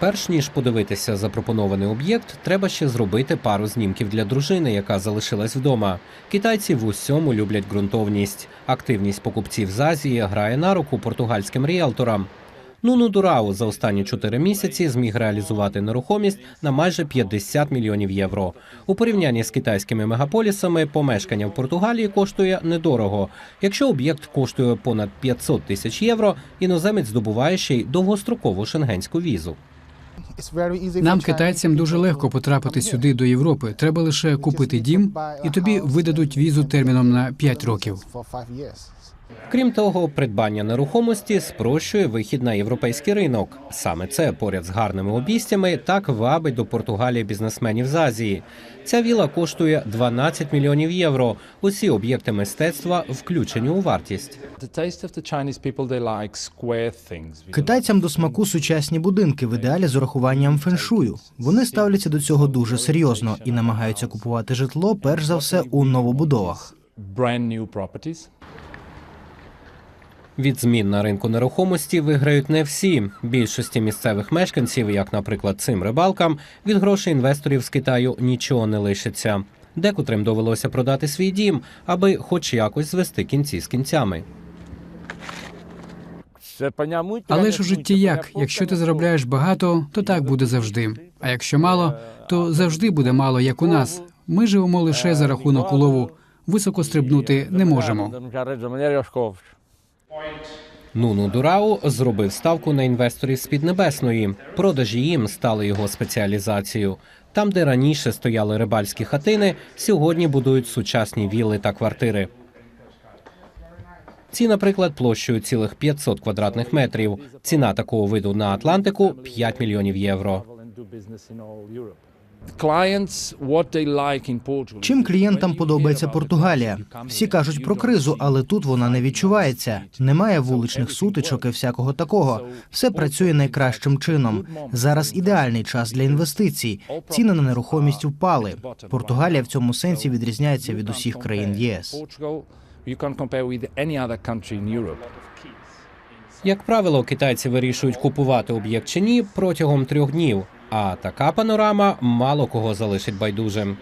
Перш ніж подивитися запропонований об'єкт, треба ще зробити пару знімків для дружини, яка залишилась вдома. Китайці в усьому люблять ґрунтовність. Активність покупців з Азії грає на руку португальським ріелторам. Нуну Дурау за останні чотири місяці зміг реалізувати нерухомість на майже 50 мільйонів євро. У порівнянні з китайськими мегаполісами помешкання в Португалії коштує недорого. Якщо об'єкт коштує понад 500 тисяч євро, іноземець здобуває ще й довгострокову шенгенську візу. Нам, китайцям, дуже легко потрапити сюди до Європи. Треба лише купити дім, і тобі видадуть візу терміном на 5 років. Крім того, придбання нерухомості спрощує вихід на європейський ринок. Саме це поряд з гарними обійстями так вабить до Португалії бізнесменів з Азії. Ця віла коштує 12 мільйонів євро. Усі об'єкти мистецтва включені у вартість. Китайцям до смаку сучасні будинки в ідеалі з урахуванням феншую. Вони ставляться до цього дуже серйозно і намагаються купувати житло перш за все у новобудовах. Від змін на ринку нерухомості виграють не всі. Більшості місцевих мешканців, як, наприклад, цим рибалкам, від грошей інвесторів з Китаю нічого не лишиться. Декотрим довелося продати свій дім, аби хоч якось звести кінці з кінцями. Але ж у житті як? Якщо ти заробляєш багато, то так буде завжди. А якщо мало, то завжди буде мало, як у нас. Ми живемо лише за рахунок улову. Високо стрибнути не можемо. Нуну Дурау зробив ставку на інвесторів з Піднебесної. Продажі їм стали його спеціалізацією. Там, де раніше стояли рибальські хатини, сьогодні будують сучасні вілли та квартири. Ці, наприклад, площею цілих 500 квадратних метрів. Ціна такого виду на Атлантику 5 мільйонів євро. Clients, what they like in Portugal. Чим клієнтам подобається Португалія? Всі кажуть про кризу, але тут вона не відчувається. Немає вуличних сутичок і всякого такого. Все працює найкращим чином. Зараз ідеальний час для інвестицій. Ціни на нерухомість впали. Португалія в цьому сенсі відрізняється від усіх країн ЄС. Як правило, китайці вирішують купувати об'єкт чи ні протягом трьох днів. А така панорама мало кого залишить байдужим.